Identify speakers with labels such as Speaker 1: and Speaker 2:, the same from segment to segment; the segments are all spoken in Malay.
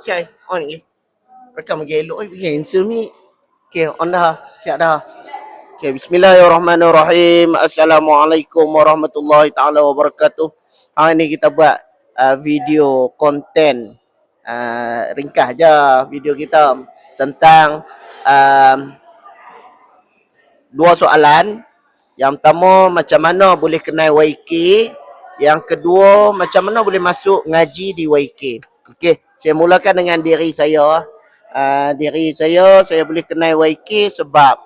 Speaker 1: Siap. On lagi. Rekam lagi elok. Eh, pergi handsome ni. Okay, on dah. Siap dah. Okay, bismillahirrahmanirrahim. Assalamualaikum warahmatullahi taala wabarakatuh. Hari ni kita buat uh, video konten uh, ringkas je video kita tentang um, dua soalan. Yang pertama macam mana boleh kenal YK? Yang kedua macam mana boleh masuk ngaji di YK? Okey, saya mulakan dengan diri saya. Uh, diri saya saya boleh kenal YK sebab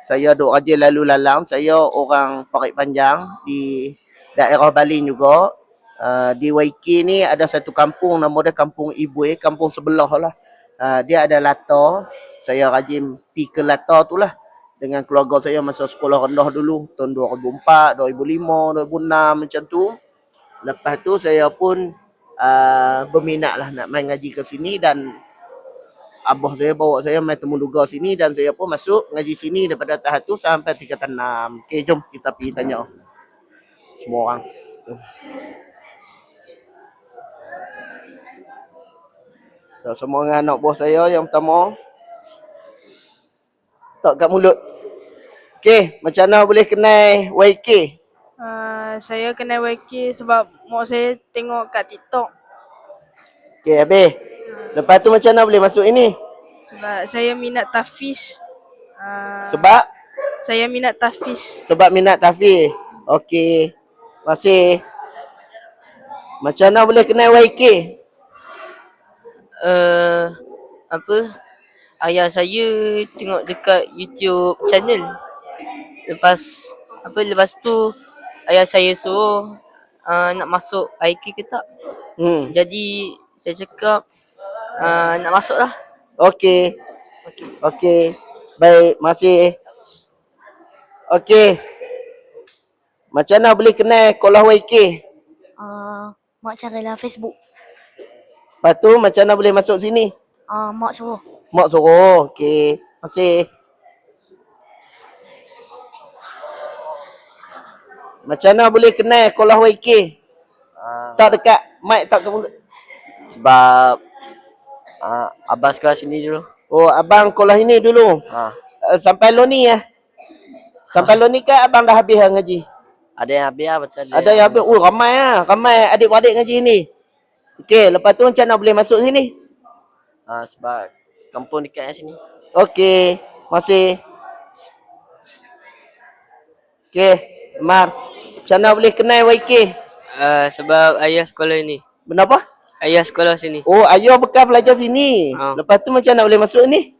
Speaker 1: saya duk rajin lalu lalang. Saya orang Parit Panjang di daerah Balin juga. Uh, di YK ni ada satu kampung nama dia Kampung Ibue, kampung sebelah lah. Uh, dia ada latar. Saya rajin pi ke latar tu lah dengan keluarga saya masa sekolah rendah dulu tahun 2004, 2005, 2006 macam tu. Lepas tu saya pun uh, berminat lah nak main ngaji ke sini dan abah saya bawa saya main temu duga sini dan saya pun masuk ngaji sini daripada tahap tu sampai tingkatan 6. Okey, jom kita pergi tanya semua orang. So, semua dengan anak buah saya yang pertama. Tak kat mulut. Okey, macam mana boleh kenal YK?
Speaker 2: Saya kenal YK sebab mak saya tengok kat TikTok.
Speaker 1: Okey, habis. Lepas tu macam mana boleh masuk ini?
Speaker 2: Sebab saya minat tafiz. Uh,
Speaker 1: Sebab
Speaker 2: saya minat tafiz.
Speaker 1: sebab minat tafiz. Okey. Masih. Macam mana boleh kenal YK?
Speaker 3: uh, apa ayah saya tengok dekat YouTube channel lepas apa lepas tu ayah saya suruh uh, nak masuk IK ke tak
Speaker 1: Hmm.
Speaker 3: jadi saya cakap uh, nak masuk lah
Speaker 1: Okey. Okey. Baik, masih. Okey. Macam mana boleh kenal Kolah YK?
Speaker 4: Uh, mak carilah Facebook.
Speaker 1: Lepas tu macam mana boleh masuk sini?
Speaker 4: Uh, mak suruh.
Speaker 1: Mak suruh. Okey. Masih. Macam mana boleh kenal Kolah YK?
Speaker 5: Ah,
Speaker 1: Tak dekat mic tak ke mulut.
Speaker 5: sebab ah, abang sekolah sini dulu.
Speaker 1: Oh, abang kolah ini dulu.
Speaker 5: Ah,
Speaker 1: Uh, sampai lo ni ya. Sampai lo ni kan abang dah habis dah ngaji.
Speaker 5: ada yang habis lah betul.
Speaker 1: Ada yang habis. Oh, ramai ah. Ramai adik-beradik ngaji ni. Okey, lepas tu macam mana boleh masuk sini?
Speaker 5: Ah, sebab kampung dekat sini.
Speaker 1: Okey, masih. Okey, Mar. Macam mana boleh kenal YK?
Speaker 3: uh, sebab ayah sekolah ni
Speaker 1: Kenapa?
Speaker 3: ayah sekolah sini
Speaker 1: Oh, ayah bekas belajar sini.
Speaker 3: Ha.
Speaker 1: Lepas tu macam mana boleh masuk ni?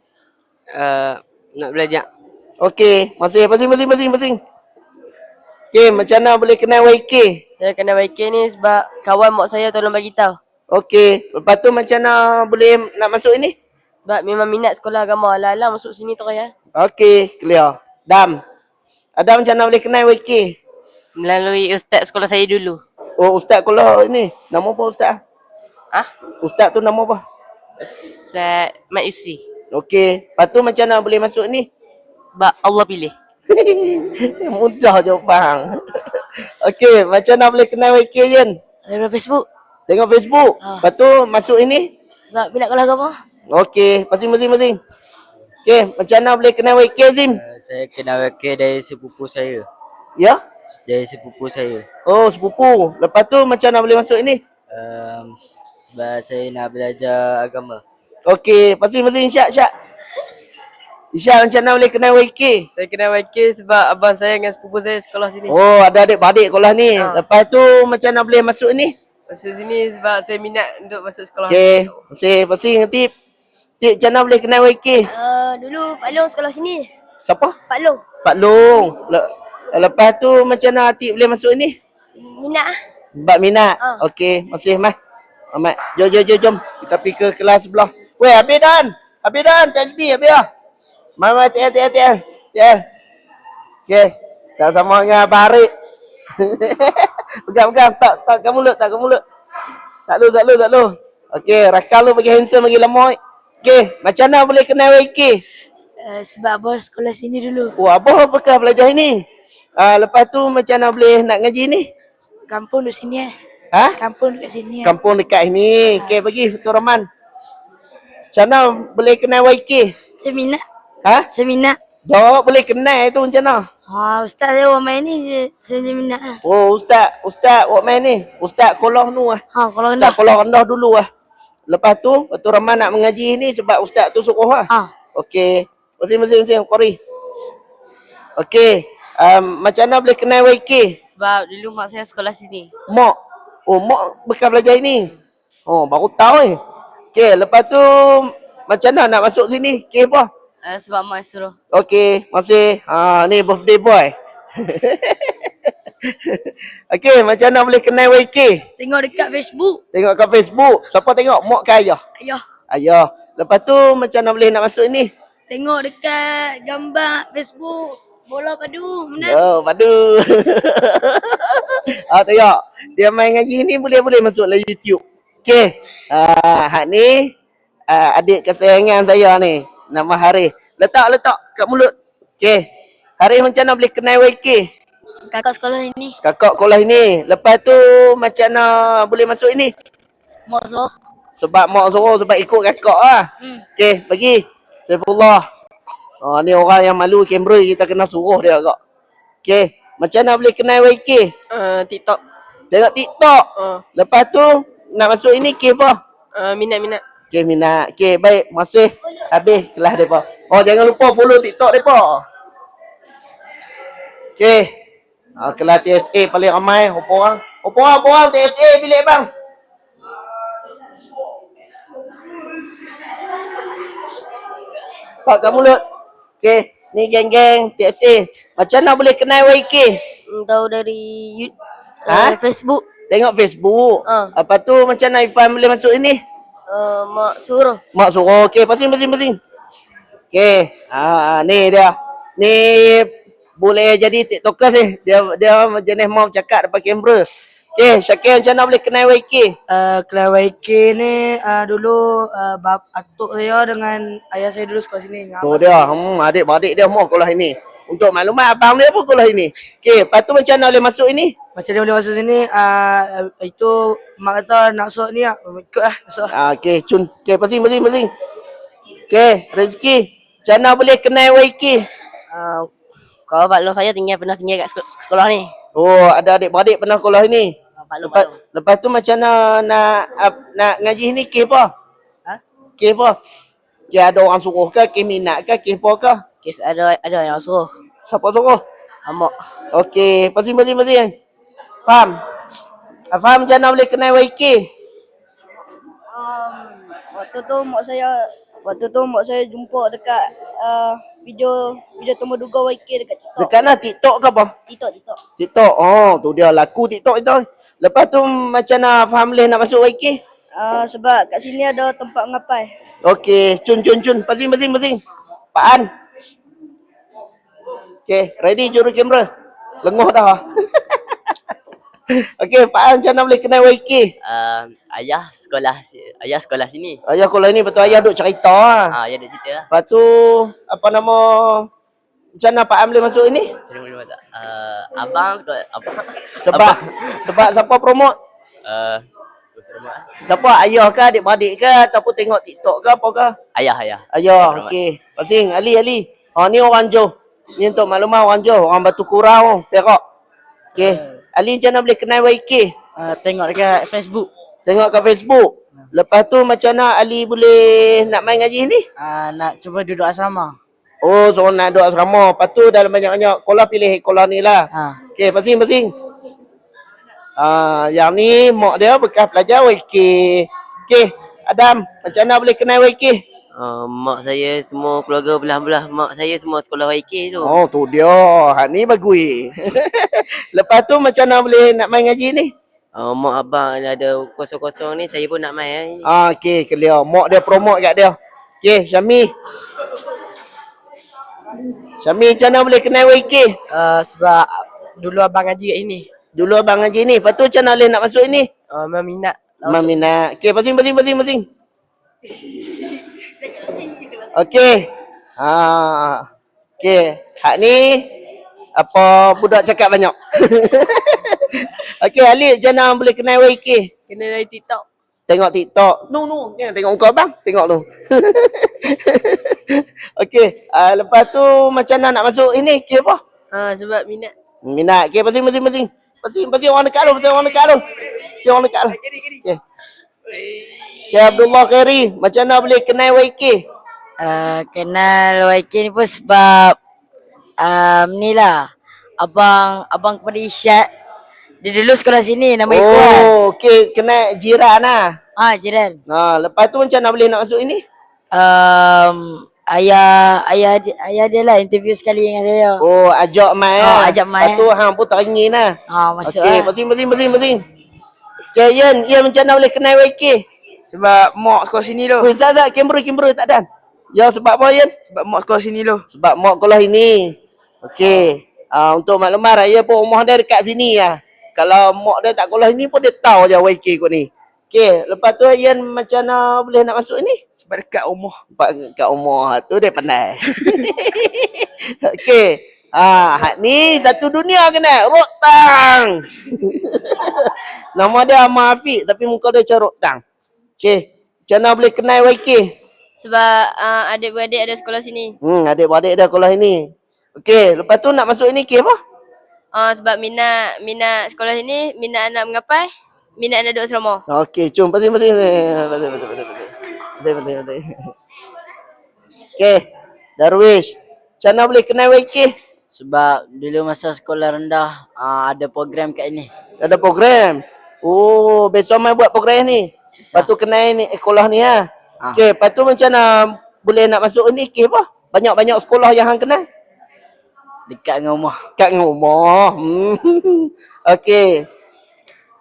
Speaker 3: uh, nak belajar
Speaker 1: Okey, masih, masih, masih, masih, masih. Okey, macam mana boleh kenal YK?
Speaker 6: Saya kenal YK ni sebab kawan mak saya tolong bagi tahu.
Speaker 1: Okey, lepas tu macam mana boleh nak masuk ini?
Speaker 6: Sebab memang minat sekolah agama. Alah-alah masuk sini terus ya.
Speaker 1: Okey, clear. Dam. Adam macam mana boleh kenal YK?
Speaker 6: Melalui ustaz sekolah saya dulu.
Speaker 1: Oh, ustaz kalau ini. Nama apa ustaz?
Speaker 6: Ah,
Speaker 1: Ustaz tu nama apa?
Speaker 6: Ustaz Mat Yusri.
Speaker 1: Okey, lepas tu macam mana boleh masuk ni?
Speaker 6: Sebab Allah pilih.
Speaker 1: Mudah jawapan. Okey, macam mana boleh kenal YK Yen?
Speaker 6: Dari Facebook.
Speaker 1: Tengok Facebook.
Speaker 6: Ah.
Speaker 1: Lepas tu masuk ini.
Speaker 6: Sebab minat sekolah agama.
Speaker 1: Okey, mesti. Okey, macam mana boleh kenal YK Zim?
Speaker 7: Uh, saya kenal wakil dari sepupu saya.
Speaker 1: Ya?
Speaker 7: Dari sepupu saya.
Speaker 1: Oh, sepupu. Lepas tu macam mana boleh masuk ini?
Speaker 7: Um, sebab saya nak belajar agama.
Speaker 1: Okey, pasti mesti Isyak, Isyak. Isyak macam mana boleh kenal YK?
Speaker 6: Saya kenal YK sebab abang saya dengan sepupu saya sekolah sini.
Speaker 1: Oh, ada adik-beradik sekolah ni.
Speaker 6: Ha.
Speaker 1: Lepas tu macam mana boleh masuk ni?
Speaker 6: Masuk sini sebab saya minat untuk masuk sekolah.
Speaker 1: Okey, mesti mesti tip. Tip macam mana boleh kenal YK?
Speaker 4: Uh, dulu Pak Long sekolah sini.
Speaker 1: Siapa?
Speaker 4: Pak Long.
Speaker 1: Pak Long. Le- lepas tu macam mana Atik boleh masuk ni?
Speaker 4: Minat ah.
Speaker 1: Bab minat.
Speaker 4: Ha.
Speaker 1: Okey, masih mah. Amat. Jom jom jom jom. Kita pergi ke kelas sebelah. Weh, habis dan. Habis dan. Tasbih habis dah. Mama hati hati hati. Ya. Okey. Tak sama dengan Abang Harik. pegang pegang tak tak ke mulut tak ke mulut. Tak lu tak lu tak lu. Okey, rakal lu bagi handsome bagi lemoy. Okey, macam mana boleh kenal YK?
Speaker 4: Uh, sebab abang sekolah sini dulu.
Speaker 1: Oh, abah bekas belajar ini. Ah, lepas tu macam mana boleh nak ngaji ni?
Speaker 4: Kampung di sini eh.
Speaker 1: Ha?
Speaker 4: Kampung dekat sini eh.
Speaker 1: Kampung dekat ini. Okey, bagi Foto Rahman. Macam mana boleh kenal YK?
Speaker 4: Saya minat.
Speaker 1: Ha?
Speaker 4: Saya minat.
Speaker 1: Dok boleh kenal tu macam mana?
Speaker 4: Ha, ustaz saya orang main ni minat lah.
Speaker 1: Oh ustaz, ustaz buat main ni. Ustaz kolah nu ah.
Speaker 4: Ha, kalau
Speaker 1: Ustaz
Speaker 4: rendah.
Speaker 1: kolah rendah dulu ah. Lepas tu, waktu Rahman nak mengaji ni sebab ustaz tu suruh ah.
Speaker 4: Ha.
Speaker 1: Okey. Mesin qori. Okey. Um, macam mana boleh kenal YK?
Speaker 6: Sebab dulu mak saya sekolah sini.
Speaker 1: Mak. Oh, mak bekas belajar ini. Oh, baru tahu eh. Okey, lepas tu macam mana nak masuk sini? Okey apa?
Speaker 6: Uh, sebab mak suruh.
Speaker 1: Okey, masih. Ha, ni birthday boy. Okey, macam mana boleh kenal YK?
Speaker 4: Tengok dekat Facebook.
Speaker 1: Tengok kat Facebook. Siapa tengok? Mak ke ayah?
Speaker 4: Ayah.
Speaker 1: Ayah. Lepas tu macam mana boleh nak masuk ini?
Speaker 4: Tengok dekat gambar Facebook. Bola padu. Menang.
Speaker 1: Oh, padu. ah, tengok. Dia main ngaji ni boleh-boleh masuk dalam YouTube. Okey. Ah, hak ni ah, adik kesayangan saya ni. Nama Harith. Letak letak kat mulut. Okey. Harith macam mana boleh kenal YK?
Speaker 4: Kakak sekolah ini.
Speaker 1: Kakak sekolah ini. Lepas tu macam mana boleh masuk ini?
Speaker 4: Mak so.
Speaker 1: Sebab mak suruh sebab ikut kakak lah.
Speaker 4: Hmm.
Speaker 1: Okey, bagi. Saifullah. Oh, ni orang yang malu kamera kita kena suruh dia agak. Okey, macam mana boleh kenal YK?
Speaker 6: Uh, TikTok.
Speaker 1: Tengok TikTok.
Speaker 6: Uh,
Speaker 1: Lepas tu nak masuk ini ke apa?
Speaker 6: uh, minat-minat.
Speaker 1: Okey, minat. Okey, baik. Masih habis kelas depa. Oh, jangan lupa follow TikTok depa. Okey. Ah, kelas TSA paling ramai. Berapa orang? Berapa orang? Berapa orang TSA bilik bang? Pak kat mulut. Okey, ni geng-geng TSA. Macam mana boleh kenal YK?
Speaker 4: Hmm, tahu dari YouTube.
Speaker 1: Ha?
Speaker 4: Facebook.
Speaker 1: Tengok Facebook.
Speaker 4: Ah.
Speaker 1: Lepas tu macam mana Ifan boleh masuk ini?
Speaker 4: Uh, mak suruh.
Speaker 1: Mak suruh. Okey, pasing pasing pasing. Okey. Ah, ni dia. Ni boleh jadi TikToker sih. Dia dia jenis mau cakap depan kamera. Okey, Syakir macam mana boleh kenal YK?
Speaker 8: Uh, Kelas YK ni uh, dulu uh, bap atuk saya dengan ayah saya dulu sekolah sini.
Speaker 1: Tu dia. Hmm, adik-beradik dia mau sekolah ini. Untuk maklumat abang dia pun sekolah ini. Okey, lepas tu macam mana boleh masuk ini?
Speaker 8: Macam dia boleh masuk sini, uh, itu mak kata nak masuk ni lah. Ikut lah, masuk lah.
Speaker 1: Ah, okey, cun. Okey, pasing pasing pasing. Okey, rezeki. Macam mana boleh kenal YK?
Speaker 6: Uh, kalau Pak Long saya tinggal pernah tinggal kat sek- sekolah ni.
Speaker 1: Oh, ada adik-beradik pernah sekolah ini.
Speaker 6: Long,
Speaker 1: Lepas,
Speaker 6: Long.
Speaker 1: lepas tu macam mana nak ap, nak ngaji ni ke apa?
Speaker 6: Ha?
Speaker 1: Ke apa? Ke ada orang suruh ke? Ke minat ke? Ke apa ke?
Speaker 6: Kes ada ada yang suruh.
Speaker 1: Siapa suruh?
Speaker 6: Amak.
Speaker 1: Okey, pasing pasing pasing. Faham? Ah, Faham macam mana boleh kenal YK?
Speaker 9: um, waktu tu mak saya waktu tu mak saya jumpa dekat uh, video video temu duga YK dekat TikTok.
Speaker 1: Dekat mana? TikTok ke apa?
Speaker 9: TikTok TikTok.
Speaker 1: TikTok. Oh, tu dia laku TikTok itu. Lepas tu macam mana faham boleh nak masuk YK?
Speaker 9: Uh, sebab kat sini ada tempat ngapai.
Speaker 1: Okey, cun cun cun. Pasing pasing pasing. Pak An. Okey, ready juru kamera. Lenguh dah. Okey, Pak An macam mana boleh kenal YK?
Speaker 3: Uh, ayah sekolah si- ayah sekolah sini.
Speaker 1: Ayah kalau ni betul ayah duk cerita.
Speaker 3: Ah, ayah ada cerita lah.
Speaker 1: Lepas tu apa nama macam mana Pak Am boleh masuk ini?
Speaker 3: Boleh masak? Uh, abang ke apa?
Speaker 1: Sebab sebab siapa promote?
Speaker 3: Uh, rumah.
Speaker 1: Siapa ayah ke adik-beradik ke ataupun tengok TikTok ke apa ke?
Speaker 3: Ayah ayah.
Speaker 1: Ayah, okey. Pasing Ali Ali. Ha ni orang Johor. Ni untuk maklumat orang Johor, orang Batu Kurau, Perak. Okey. Ali macam mana boleh kenal YK?
Speaker 8: Uh, tengok dekat Facebook.
Speaker 1: Tengok kat Facebook. Lepas tu macam mana Ali boleh nak main ngaji ni?
Speaker 8: Uh, nak cuba duduk asrama.
Speaker 1: Oh, seorang nak duduk asrama. Lepas tu dalam banyak-banyak kolah pilih kolah ni lah.
Speaker 8: Ha.
Speaker 1: Okey, pasing-pasing. Ah, yang ni mak dia bekas pelajar YK. Okey, Adam, macam mana boleh kenal YK?
Speaker 5: Uh, mak saya semua keluarga belah-belah mak saya semua sekolah YK tu.
Speaker 1: Oh, tu dia. Hak ni bagus. Lepas tu macam mana boleh nak main ngaji ni?
Speaker 5: Uh, mak abang ada kosong-kosong ni saya pun nak main eh.
Speaker 1: Ah, okey, clear. Mak dia promote kat dia. Okey, Syami. Syami macam mana boleh kenal YK?
Speaker 6: Uh, sebab dulu abang ngaji kat ini.
Speaker 1: Dulu abang ngaji ni. Lepas tu macam mana boleh nak masuk ni?
Speaker 6: Uh, memang minat.
Speaker 1: Memang minat. Okey, pasing, pasing, pasing, pasing. Okey. Ha. Okey. Hak ni apa budak cakap banyak. Okey, Ali macam mana boleh kenal YK?
Speaker 6: Kena dari TikTok.
Speaker 1: Tengok TikTok. No, no. Jangan tengok muka abang. Tengok tu. Okey. Uh, lepas tu macam mana nak masuk ini? Okey apa?
Speaker 6: Ah sebab minat.
Speaker 1: Minat. Okey, pasing, pasing, pasing. Pasing, pasing orang dekat tu. Pasing orang dekat tu. Pasing orang dekat tu. Okey. Okey, Abdullah Khairi. Macam mana boleh kenal YK?
Speaker 8: Uh, kenal YK ni pun sebab um, ni lah. Abang abang kepada Isyad. Dia dulu sekolah sini nama oh. Ikhwan.
Speaker 1: Oh, okey. Kenal jiran lah.
Speaker 8: Ah, jiran.
Speaker 1: Ha, lepas tu macam mana boleh nak masuk ini?
Speaker 8: Um, ayah ayah ayah dia lah interview sekali dengan saya.
Speaker 1: Oh, ajak mai
Speaker 8: Oh,
Speaker 1: lah.
Speaker 8: ajak mai.
Speaker 1: Lepas tu hang pun tak ingin lah.
Speaker 8: Ah, masuk
Speaker 1: Okey,
Speaker 8: lah.
Speaker 1: pasing, pasing, pasing. Okey, Yan, Yan macam mana boleh kenal YK?
Speaker 10: Sebab mak sekolah sini tu.
Speaker 1: Weh, Zat, Zat, kamera, kamera, tak ada. Ya, sebab apa, Yan?
Speaker 10: Sebab mak sekolah sini tu.
Speaker 1: Sebab mak sekolah ini. Okey. Uh, untuk maklumat, raya pun rumah dia dekat sini lah. Kalau mak dia tak sekolah ini pun dia tahu je YK kot ni. Okey, lepas tu Yan macam mana boleh nak masuk ni?
Speaker 10: Sebab dekat rumah.
Speaker 1: Sebab kat rumah tu dia pandai. Okey. Ah, hak ni satu dunia kena. Roktang. Nama dia Ahmad Afiq tapi muka dia macam Roktang. Okey. Macam mana boleh kenal YK?
Speaker 6: Sebab uh, adik-beradik ada sekolah sini.
Speaker 1: Hmm, adik-beradik dah sekolah ini. Okey, lepas tu nak masuk ini ke apa?
Speaker 6: Uh, sebab minat minat sekolah sini, minat anak mengapai, minat anak duduk asrama.
Speaker 1: Okey, jom pasing pasing. Pasing pasing pasing. Pasing pasing pasing. Okey. Darwish. Macam mana boleh kenal YK?
Speaker 8: Sebab dulu masa sekolah rendah uh, ada program kat ini.
Speaker 1: Ada program. Oh, besok mai buat program ni. Lepas tu kenal ni sekolah ni ha.
Speaker 8: Ah.
Speaker 1: Okey, lepas tu macam mana boleh nak masuk ni ke apa? Banyak-banyak sekolah yang hang kenal
Speaker 8: Dekat dengan rumah.
Speaker 1: kat rumah. Hmm. Okey.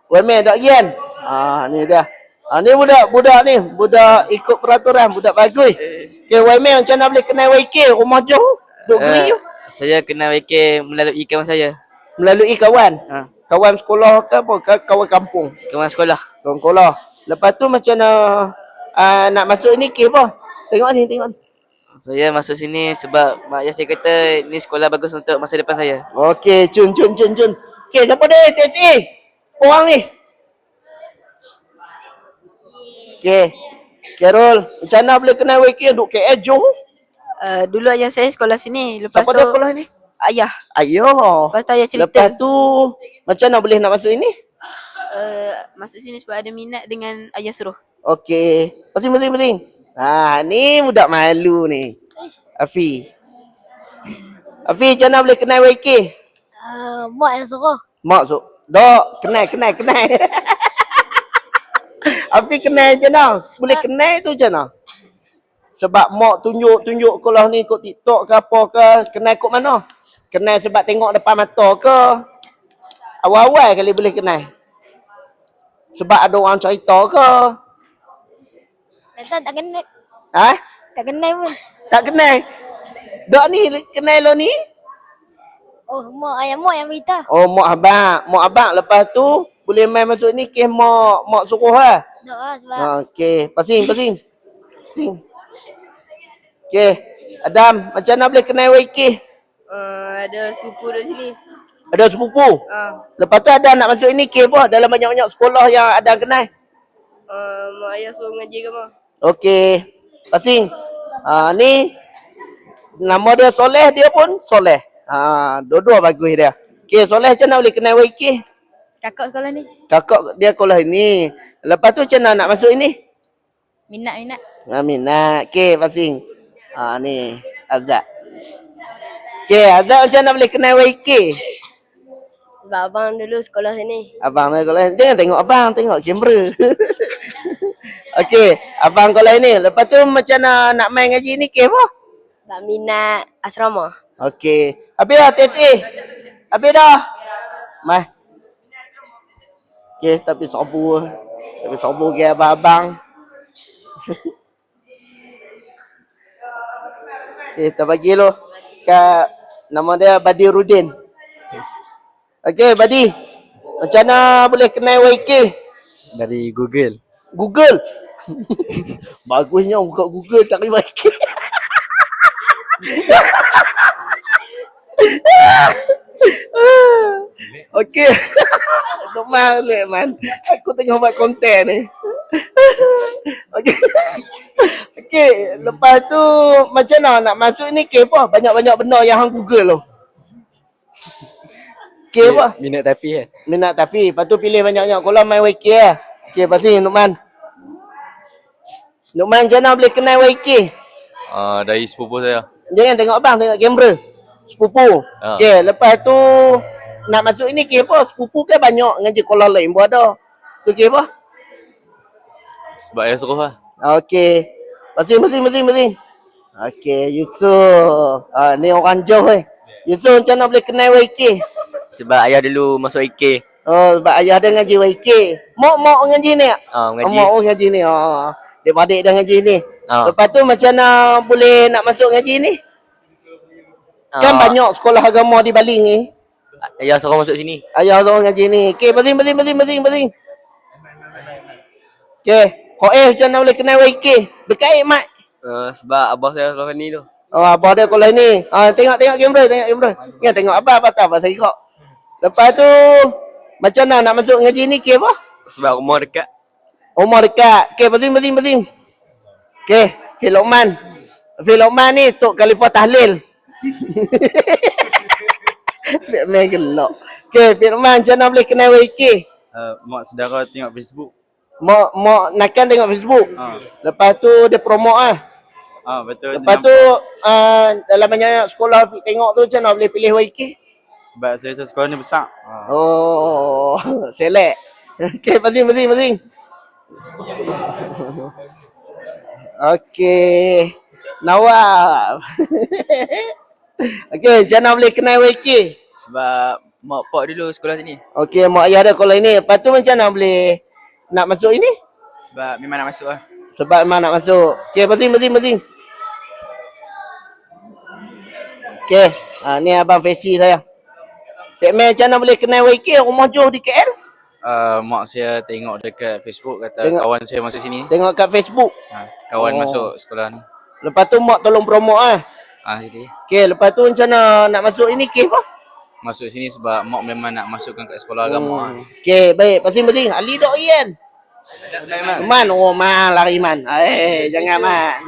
Speaker 1: Wemen dak gian. Ah ni dah. Ah ni budak-budak ni, budak ikut peraturan, budak bagus. Okey, Wemen macam mana boleh kenal YK rumah jauh? Duk geri
Speaker 10: Eh, saya kenal YK melalui kawan saya.
Speaker 1: melalui kawan.
Speaker 10: Ha.
Speaker 1: Kawan sekolah ke apa? Ke Kawan kampung.
Speaker 10: Kawan sekolah.
Speaker 1: Kawan sekolah. Lepas tu macam mana uh, nak masuk ni ke apa? Tengok ni, tengok ni.
Speaker 10: Saya masuk sini sebab mak ayah saya kata ni sekolah bagus untuk masa depan saya.
Speaker 1: Okey, cun cun cun cun. Okey, siapa dia? TSA. Orang ni. Okey. Carol, macam mana boleh kenal YK duk KL Johor?
Speaker 2: Uh, dulu ayah saya sekolah sini. Lepas
Speaker 1: Siapa
Speaker 2: tu
Speaker 1: dia sekolah ni?
Speaker 2: ayah.
Speaker 1: Ayah.
Speaker 2: Lepas tu ayah cerita.
Speaker 1: Lepas tu macam mana boleh nak masuk ini?
Speaker 2: Uh, masuk sini sebab ada minat dengan ayah suruh.
Speaker 1: Okey. Pasing pasing. Ha, ni budak malu ni. Afi. Afi, macam mana boleh kenal YK?
Speaker 4: Uh, mak yang suruh.
Speaker 1: Mak so. Dok, kenal kenal kenal. Afi kenal je nah. Boleh kenal tu je nah. Sebab mak tunjuk-tunjuk sekolah ni ikut TikTok ke apa ke, kenal ikut mana? Kenal sebab tengok depan mata ke? Awal-awal kali boleh kenal. Sebab ada orang cerita ke?
Speaker 4: Tak tak kenal.
Speaker 1: Ha?
Speaker 4: Tak kenal pun.
Speaker 1: Tak kenal. Dok ni kenal lo ni?
Speaker 4: Oh, mak ayah mak yang beritahu.
Speaker 1: Oh, mak abang. Mak abang lepas tu boleh main masuk ni ke mak mak suruh lah.
Speaker 4: Tak lah sebab
Speaker 1: Ha, okey, pasing, pasing. Pasing. Okey. Adam, macam mana boleh kenal YK?
Speaker 6: Uh, ada sepupu duduk sini.
Speaker 1: Ada sepupu.
Speaker 6: Uh,
Speaker 1: Lepas tu Adam nak masuk ini ke apa? Dalam banyak-banyak sekolah yang Adam kenal.
Speaker 6: uh, mak ayah suruh mengaji agama.
Speaker 1: Okey. Pasing. Ha, ni nama dia Soleh, dia pun Soleh. Ha, dua-dua bagus dia. Okey, Soleh macam mana boleh kenal YK?
Speaker 2: Kakak sekolah ni.
Speaker 1: Kakak dia sekolah ini. Lepas tu macam mana nak masuk ini?
Speaker 2: Minat minat.
Speaker 1: Amin. Nah, okey, pasing. Ha ni Azad. Okey, Azad macam mana boleh kenal YK?
Speaker 6: Sebab abang dulu sekolah sini.
Speaker 1: Abang ni kalau jangan tengok abang, tengok kamera. okey, abang kalau ini. Lepas tu macam mana nak main ngaji ni ke apa?
Speaker 6: Sebab minat asrama.
Speaker 1: Okey. Habis dah TSA. Habis dah. Mai. Okey, tapi sabu. Tapi sabu ke abang-abang. Okey, kita bagi lo. Kat nama dia Badirudin. Okey, Badi. Macam mana boleh kenal YK?
Speaker 7: Dari Google.
Speaker 1: Google. Bagusnya buka Google cari YK. Okey. Dok man, man. Aku tengah buat konten ni. Okey. Okey, lepas tu macam mana nak masuk ni ke apa? Banyak-banyak benda yang hang Google tu. Ke apa?
Speaker 7: Minat tapi kan.
Speaker 1: Minat tafi. Lepas tu pilih banyak-banyak. Kalau main WK lah. Okey, lepas ni Nukman. Nukman macam mana boleh kenal WK?
Speaker 11: Ah, dari sepupu saya.
Speaker 1: Jangan tengok abang, tengok kamera. Sepupu.
Speaker 11: Ah.
Speaker 1: Okey, lepas tu nak masuk ini ke apa? Sepupu ke banyak ngaji kolam lain pun ada. Tu ke apa?
Speaker 11: Sebab ayah suruh lah.
Speaker 1: Okey. Masing masing masing masing. Okey, Yusuf. Ah ni orang jauh eh. Yusuf macam mana boleh kenal YK?
Speaker 7: Sebab ayah dulu masuk IK.
Speaker 1: Oh, sebab ayah dia ngaji YK. Mak mak ngaji ni. tak?
Speaker 7: Ah,
Speaker 1: Oh, mak oh, ngaji ni. Oh. Dia adik dia ngaji ni.
Speaker 7: Ah.
Speaker 1: Lepas tu macam mana boleh nak masuk ngaji ni? Kan
Speaker 7: Ah.
Speaker 1: banyak sekolah agama di Baling ni.
Speaker 7: Ayah suruh masuk sini.
Speaker 1: Ayah orang ngaji ni. Okey, basing basing basing basing basing. Okey, kau eh macam mana boleh kenal YK? Dekat eh, mak.
Speaker 7: Uh, sebab abah saya selalu ni tu.
Speaker 1: Oh, abah dia kalau ni. Ah, tengok tengok kamera, tengok kamera. Ingat tengok abah apa tak pasal kau. Lepas tu macam mana nak masuk ngaji ni ke apa?
Speaker 7: Sebab rumah dekat.
Speaker 1: Umar dekat. Okey, basing basing basing. Okey, Fil Lokman. Fil Lokman ni Tok Khalifah Tahlil. Fil Lokman gelak. Okey, Fil macam mana boleh kenal YK?
Speaker 11: Uh, mak saudara tengok Facebook.
Speaker 1: Mak mak nakkan tengok Facebook.
Speaker 11: Ah,
Speaker 1: Lepas tu dia promote ah.
Speaker 11: ah betul.
Speaker 1: Lepas tu uh, dalam banyak sekolah Afiq tengok tu macam mana boleh pilih YK?
Speaker 11: sebab saya saya sekolah ni besar. Ah.
Speaker 1: Oh, selek. Okey, basing basing basing. Okey. Nawab. Okey, macam mana boleh kenal YK?
Speaker 10: Sebab mak pak dulu sekolah sini.
Speaker 1: Okey, mak ayah dia kalau ini. Lepas tu macam mana boleh nak masuk ini?
Speaker 10: Sebab memang nak masuk lah.
Speaker 1: Sebab memang nak masuk. Okey, basing basing basing. Okey, ha, ni abang Fesi saya. Segmen macam mana boleh kenal YK? Rumah jauh di KL?
Speaker 10: Uh, mak saya tengok dekat Facebook kata
Speaker 1: Tengok.
Speaker 10: kawan saya masuk sini.
Speaker 1: Tengok kat Facebook.
Speaker 10: Ha, kawan
Speaker 1: Oh.
Speaker 10: masuk sekolah ni.
Speaker 1: Lepas tu mak tolong promote ah.
Speaker 10: Ah, jadi
Speaker 1: Okey, lepas tu macam mana nak masuk ini ke apa?
Speaker 10: masuk sini sebab mak memang nak masukkan kat sekolah agama.
Speaker 1: Hmm. Okey, baik. Pasing-pasing. Ali dok Ian. Man, oh man lari man. Eh, jangan man.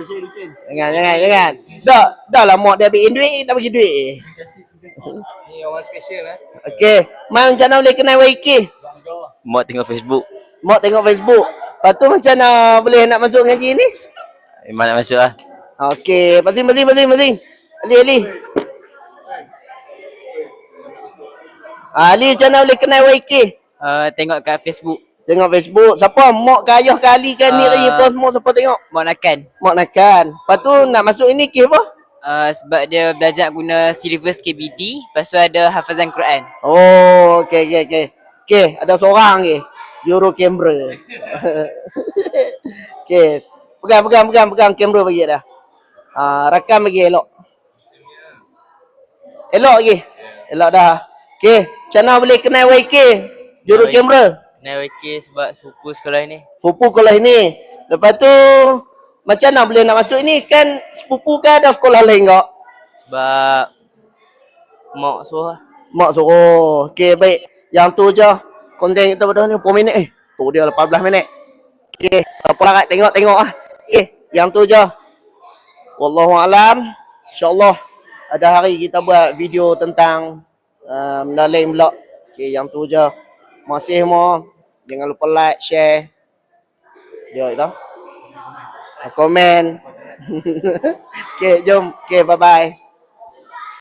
Speaker 1: Jangan, jangan, jangan. Dah, dah lah mak dia ambil duit, tak bagi duit.
Speaker 10: Ni orang special lah.
Speaker 1: Okey, man macam mana boleh kenal YK?
Speaker 7: Mak tengok Facebook.
Speaker 1: Mak tengok Facebook. Lepas tu macam mana boleh nak masuk ngaji ni?
Speaker 7: Memang nak masuk lah.
Speaker 1: Okey, pasing-pasing, pasing, pasing. Ali, Ali. Ali macam mana boleh kenal YK?
Speaker 3: Uh, tengok kat Facebook.
Speaker 1: Tengok Facebook. Siapa? Mak ke ayah ke Ali ke ni
Speaker 3: Ah.
Speaker 1: uh, apa semua siapa tengok?
Speaker 3: Mak Nakan.
Speaker 1: Mak nakkan. Lepas tu nak masuk ini ke apa?
Speaker 3: Uh, sebab dia belajar guna syllabus KBD. Lepas tu ada hafazan Quran.
Speaker 1: Oh, okey okey okey. Okey, ada seorang ke. Juru kamera. okey. Pegang pegang pegang pegang kamera bagi dah. Ah, rakam bagi elok. Elok lagi. Elok dah. Okey, macam mana boleh kenal YK? Juru kamera.
Speaker 7: Kenal YK sebab sepupu sekolah ni.
Speaker 1: Sepupu sekolah ini. Lepas tu macam mana boleh nak masuk ini? Kan sepupu kan ada sekolah lain kak?
Speaker 7: Sebab mak suruh lah.
Speaker 1: Mak suruh. Okey, baik. Yang tu je. Konten kita pada ni 10 minit eh. Tu dia 18 minit. Okey, siapa larat tengok-tengok ah. Okey, yang tu je. Wallahu alam. InsyaAllah ada hari kita buat video tentang uh, benda lain pula. Okey, yang tu je. Kasih semua. Jangan lupa like, share. Jom kita. Komen. Okey, jom. Okey, bye-bye.